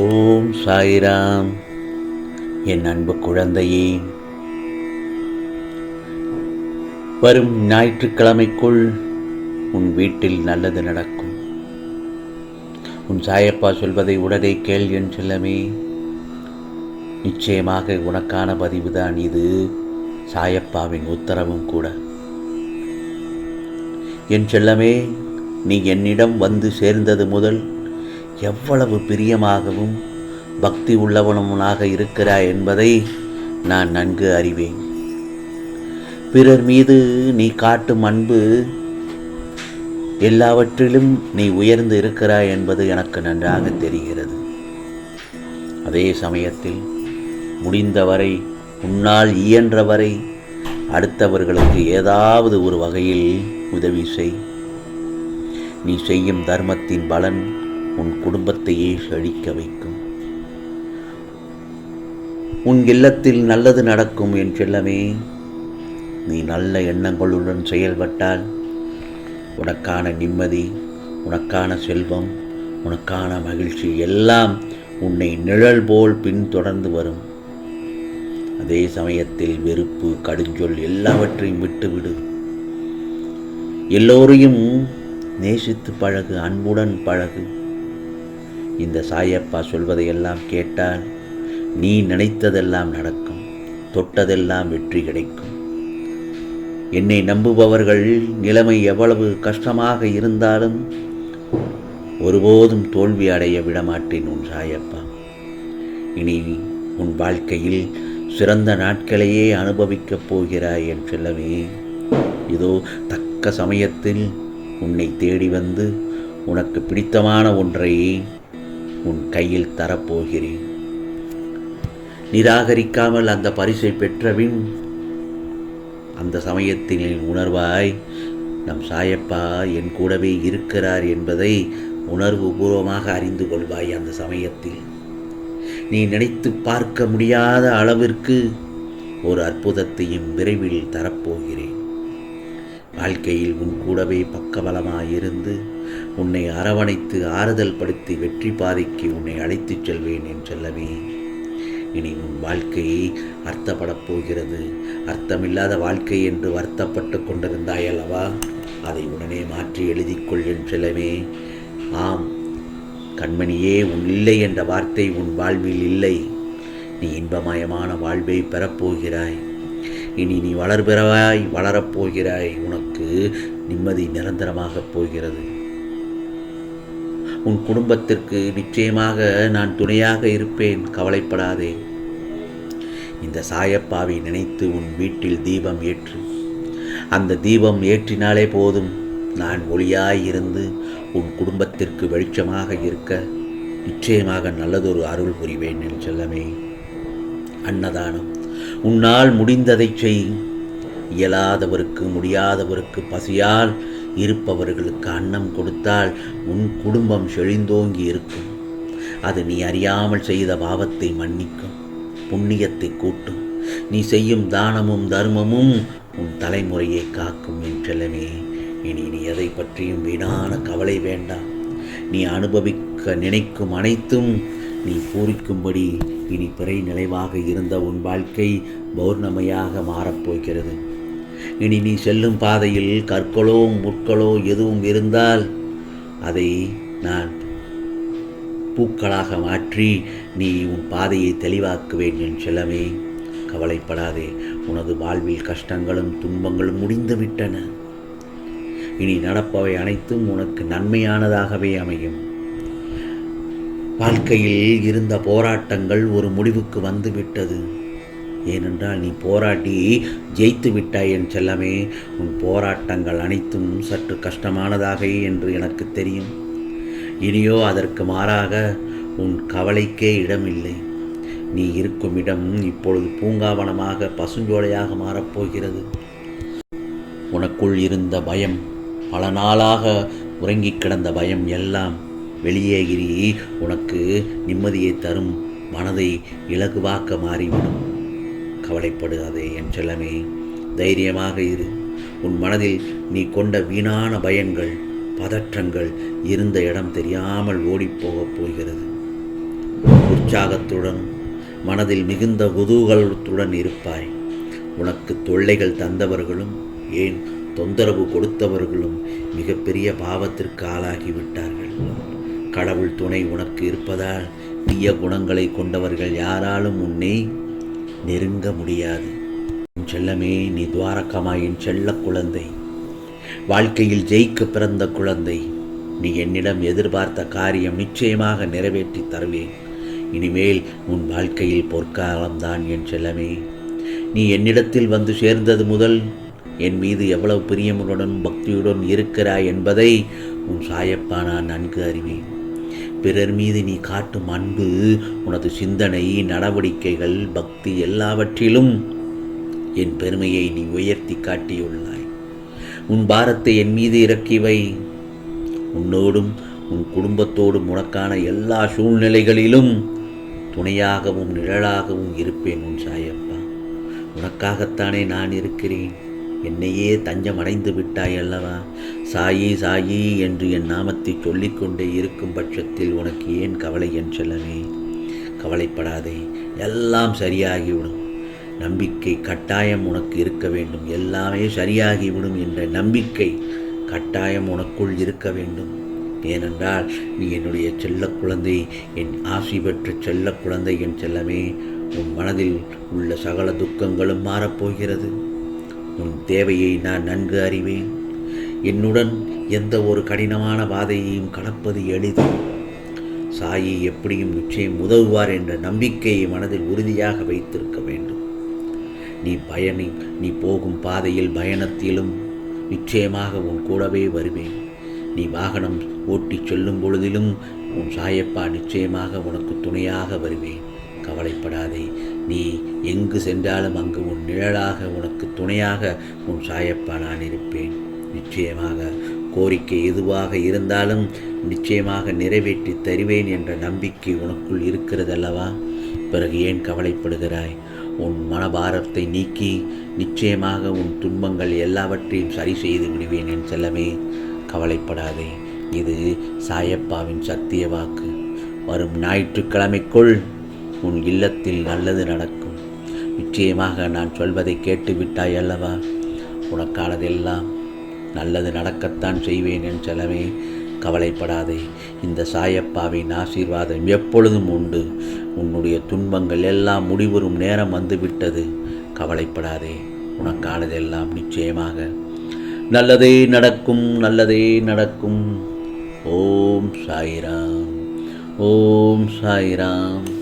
ஓம் சாய்ராம். என் அன்பு குழந்தையே வரும் ஞாயிற்றுக்கிழமைக்குள் உன் வீட்டில் நல்லது நடக்கும். உன் சாயப்பா சொல்வதை உடனே கேள் என் செல்லமே. நிச்சயமாக உனக்கான பதிவுதான் இது. சாயப்பாவின் உத்தரவும் கூட. என் செல்லமே நீ என்னிடம் வந்து சேர்ந்தது முதல் எவ்வளவு பிரியமாகவும் பக்தி உள்ளவனுமாக இருக்கிறாய் என்பதை நான் நன்கு அறிவேன். பிறர் மீது நீ காட்டும் அன்பு எல்லாவற்றிலும் நீ உயர்ந்து இருக்கிறாய் என்பது எனக்கு நன்றாக தெரிகிறது. அதே சமயத்தில் முடிந்தவரை உன்னால் இயன்றவரை அடுத்தவர்களுக்கு ஏதாவது ஒரு வகையில் உதவி செய். நீ செய்யும் தர்மத்தின் பலன் உன் குடும்பத்தையே செழிக்க வைக்கும். உன் இல்லத்தில் நல்லது நடக்கும் என் செல்லமே நீ நல்ல எண்ணங்களுடன் செயல்பட்டால் உனக்கான நிம்மதி உனக்கான செல்வம் உனக்கான மகிழ்ச்சி எல்லாம் உன்னை நிழல் போல் பின்தொடர்ந்து வரும். அதே சமயத்தில் வெறுப்பு கடுஞ்சொல் எல்லாவற்றையும் விட்டுவிடு. எல்லோரையும் நேசித்து பழகு அன்புடன் பழகு. இந்த சாயப்பா சொல்வதையெல்லாம் கேட்டால் நீ நினைத்ததெல்லாம் நடக்கும் தொட்டதெல்லாம் வெற்றி கிடைக்கும். என்னை நம்புபவர்கள் நிலைமை எவ்வளவு கஷ்டமாக இருந்தாலும் ஒருபோதும் தோல்வி அடைய விடமாட்டேன் உன் சாயப்பா. இனி உன் வாழ்க்கையில் சிறந்த நாட்களையே அனுபவிக்கப் போகிறாய் என் செல்லவே இதோ தக்க சமயத்தில் உன்னை தேடி வந்து உனக்கு பிடித்தமான ஒன்றை உன் கையில் தரப்போகிறேன். நிராகரிக்காமல் அந்த பரிசை பெற்றபின் அந்த சமயத்தினில் உணர்வாய் நம் சாயப்பா என் கூடவே இருக்கிறார் என்பதை உணர்வு பூர்வமாக அறிந்து கொள்வாய் அந்த சமயத்தில். நீ நினைத்து பார்க்க முடியாத அளவிற்கு ஒரு அற்புதத்தையும் விரைவில் தரப்போகிறேன். வாழ்க்கையில் உன் கூடவே பக்கபலமாயிருந்து உன்னை அரவணைத்து ஆறுதல் படுத்தி வெற்றி பாதைக்கு உன்னை அழைத்துச் செல்வேன் என் செல்லவே இனி உன் வாழ்க்கையை அர்த்தப்படப் போகிறது. அர்த்தமில்லாத வாழ்க்கை என்று வருத்தப்பட்டு கொண்டிருந்தாய் அல்லவா அதை உடனே மாற்றி எழுதிக்கொள் என் செல்லவே ஆம் கண்மணியே உன் இல்லை என்ற வார்த்தை உன் வாழ்வில் இல்லை. நீ இன்பமயமான வாழ்வை பெறப்போகிறாய் இனி நீ வளர்பிறவாய் வளரப்போகிறாய். உனக்கு நிம்மதி நிரந்தரமாகப் போகிறது. உன் குடும்பத்திற்கு நிச்சயமாக நான் துணையாக இருப்பேன். கவலைப்படாதே. இந்த சாயப்பாவை நினைத்து உன் வீட்டில் தீபம் ஏற்று. அந்த தீபம் ஏற்றினாலே போதும். நான் ஒளியாய் இருந்து உன் குடும்பத்திற்கு வெளிச்சமாக இருக்க நிச்சயமாக நல்லதொரு அருள் புரிவேன் என் செல்லமே. அன்னதானம். உன்னால் முடிந்ததை செய். இயலாதவருக்கு முடியாதவருக்கு பசியால் இருப்பவர்களுக்கு அன்னம் கொடுத்தால் உன் குடும்பம் செழிந்தோங்கி இருக்கும். அது நீ அறியாமல் செய்த பாவத்தை மன்னிக்கும். புண்ணியத்தை கூட்டும். நீ செய்யும் தானமும் தர்மமும் உன் தலைமுறையை காக்கும் என் செல்லமே இனி நீ எதை பற்றியும் வீணான கவலை வேண்டாம். நீ அனுபவிக்க நினைக்கும் அனைத்தும் நீ பூரிக்கும்படி இனி பிறை நிலைவாக இருந்த உன் வாழ்க்கை பௌர்ணமையாக மாறப்போகிறது இனி நீ செல்லும் பாதையில் கற்களோ முட்களோ எதுவும் இருந்தால் அதை நான் பூக்களாக மாற்றி நீ உன் பாதையை தெளிவாக்குவேன் என் செல்லமே. கவலைப்படாதே உனது வாழ்வில் கஷ்டங்களும் துன்பங்களும் முடிந்துவிட்டன இனி நடப்பவை அனைத்தும் உனக்கு நன்மையானதாகவே அமையும். வாழ்க்கையில் இருந்த போராட்டங்கள் ஒரு முடிவுக்கு வந்துவிட்டது. ஏனென்றால் நீ போராட்டி ஜெயித்து விட்டாய் என் செல்லமே. உன் போராட்டங்கள் அனைத்தும் சற்று கஷ்டமானதாக என்று எனக்கு தெரியும். இனியோ அதற்கு மாறாக உன் கவலைக்கே இடமில்லை. நீ இருக்கும் இடம் இப்பொழுது பூங்காவனமாக பசுஞ்சோலையாக மாறப்போகிறது. உனக்குள் இருந்த பயம் பல நாளாக உறங்கிக் கிடந்த பயம் எல்லாம் வெளியேகிறி உனக்கு நிம்மதியை தரும். மனதை இலகுவாக்க மாறிவிடும். கவலைப்படுகாதே என் செல்லமே. தைரியமாக இரு. உன் மனதில் நீ கொண்ட வீணான பயங்கள் பதற்றங்கள் இருந்த இடம் தெரியாமல் ஓடிப்போகப் போகிறது. உற்சாகத்துடன் மனதில் மிகுந்த குதூகலத்துடன் இருப்பாய். உனக்கு தொல்லைகள் தந்தவர்களும் ஏன் தொந்தரவு கொடுத்தவர்களும் மிகப்பெரிய பாவத்திற்கு ஆளாகிவிட்டார்கள். கடவுள் துணை உனக்கு இருப்பதால் தீய குணங்களை கொண்டவர்கள் யாராலும் உன்னை நெருங்க முடியாது. என் செல்லமே நீ துவாரகமாயின் செல்ல குழந்தை. வாழ்க்கையில் ஜெயிக்க பிறந்த குழந்தை. நீ என்னிடம் எதிர்பார்த்த காரியம் நிச்சயமாக நிறைவேற்றி தருவேன். இனிமேல் உன் வாழ்க்கையில் பொற்காலம்தான் என் செல்லமே. நீ என்னிடத்தில் வந்து சேர்ந்தது முதல் என் மீது எவ்வளவு பிரியமுடன் பக்தியுடன் இருக்கிறாய் என்பதை உன் சாயப்பா நான் நன்கு அறிவேன். பிறர் மீது நீ காட்டும் அன்பு உனது சிந்தனை நடவடிக்கைகள் பக்தி எல்லாவற்றிலும் என் பெருமையை நீ உயர்த்தி காட்டியுள்ளாய். உன் பாரத்தை என் மீது இறக்கி வை. உன்னோடும் உன் குடும்பத்தோடும் உனக்கான எல்லா சூழ்நிலைகளிலும் துணையாகவும் நிழலாகவும் இருப்பேன் உன் சாயப்பா. உனக்காகத்தானே நான் இருக்கிறேன். என்னையே தஞ்சம் அடைந்து விட்டாய் அல்லவா? சாயி சாயி என்று என் நாமத்தை சொல்லிக்கொண்டே இருக்கும் பட்சத்தில் உனக்கு ஏன் கவலை என் செல்லவே கவலைப்படாதே எல்லாம் சரியாகிவிடும். நம்பிக்கை கட்டாயம் உனக்கு இருக்க வேண்டும். எல்லாமே சரியாகிவிடும் என்ற நம்பிக்கை கட்டாயம் உனக்குள் இருக்க வேண்டும். ஏனென்றால் நீ என்னுடைய செல்ல குழந்தை என் ஆசி பெற்ற செல்ல குழந்தை என் செல்லமே. உன் மனதில் உள்ள சகல துக்கங்களும் மாறப்போகிறது. உன் தேவையை நான் நன்கு அறிவேன். என்னுடன் எந்த ஒரு கடினமான பாதையையும் கடப்பது எளிது. சாயி எப்படியும் நிச்சயம் உதவுவார் என்ற நம்பிக்கையை மனதில் உறுதியாக வைத்திருக்க வேண்டும். நீ பயணி நீ போகும் பாதையில் பயணத்திலும் நிச்சயமாக உன் கூடவே வருவேன். நீ வாகனம் ஓட்டிச் செல்லும் பொழுதிலும் உன் சாயப்பா நிச்சயமாக உனக்கு துணையாக வருவேன். கவலைப்படாதே. நீ எங்கு சென்றாலும் அங்கு உன் நிழலாக உனக்கு துணையாக உன் சாயப்பா நான் இருப்பேன். நிச்சயமாக கோரிக்கை எதுவாக இருந்தாலும் நிச்சயமாக நிறைவேற்றி தருவேன் என்ற நம்பிக்கை உனக்குள் இருக்கிறதல்லவா? பிறகு ஏன் கவலைப்படுகிறாய்? உன் மனபாரத்தை நீக்கி நிச்சயமாக உன் துன்பங்கள் எல்லாவற்றையும் சரி செய்து விடுவேன் என் செல்லமே. கவலைப்படாதே. இது சாயப்பாவின் சத்திய வாக்கு. வரும் ஞாயிற்றுக்கிழமைக்குள் உன் இல்லத்தில் நல்லது நடக்கும். நிச்சயமாக நான் சொல்வதை கேட்டுவிட்டாய் அல்லவா? உனக்கானதெல்லாம் நல்லது நடக்கத்தான் செய்வேன் என் செலவே கவலைப்படாதே. இந்த சாயப்பாவின் ஆசீர்வாதம் எப்பொழுதும் உண்டு. உன்னுடைய துன்பங்கள் எல்லாம் முடிவரும் நேரம் வந்துவிட்டது. கவலைப்படாதே. உனக்கானதெல்லாம் நிச்சயமாக. நல்லதே நடக்கும் நல்லதே நடக்கும். ஓம் சாய்ராம். ஓம் சாய்ராம்.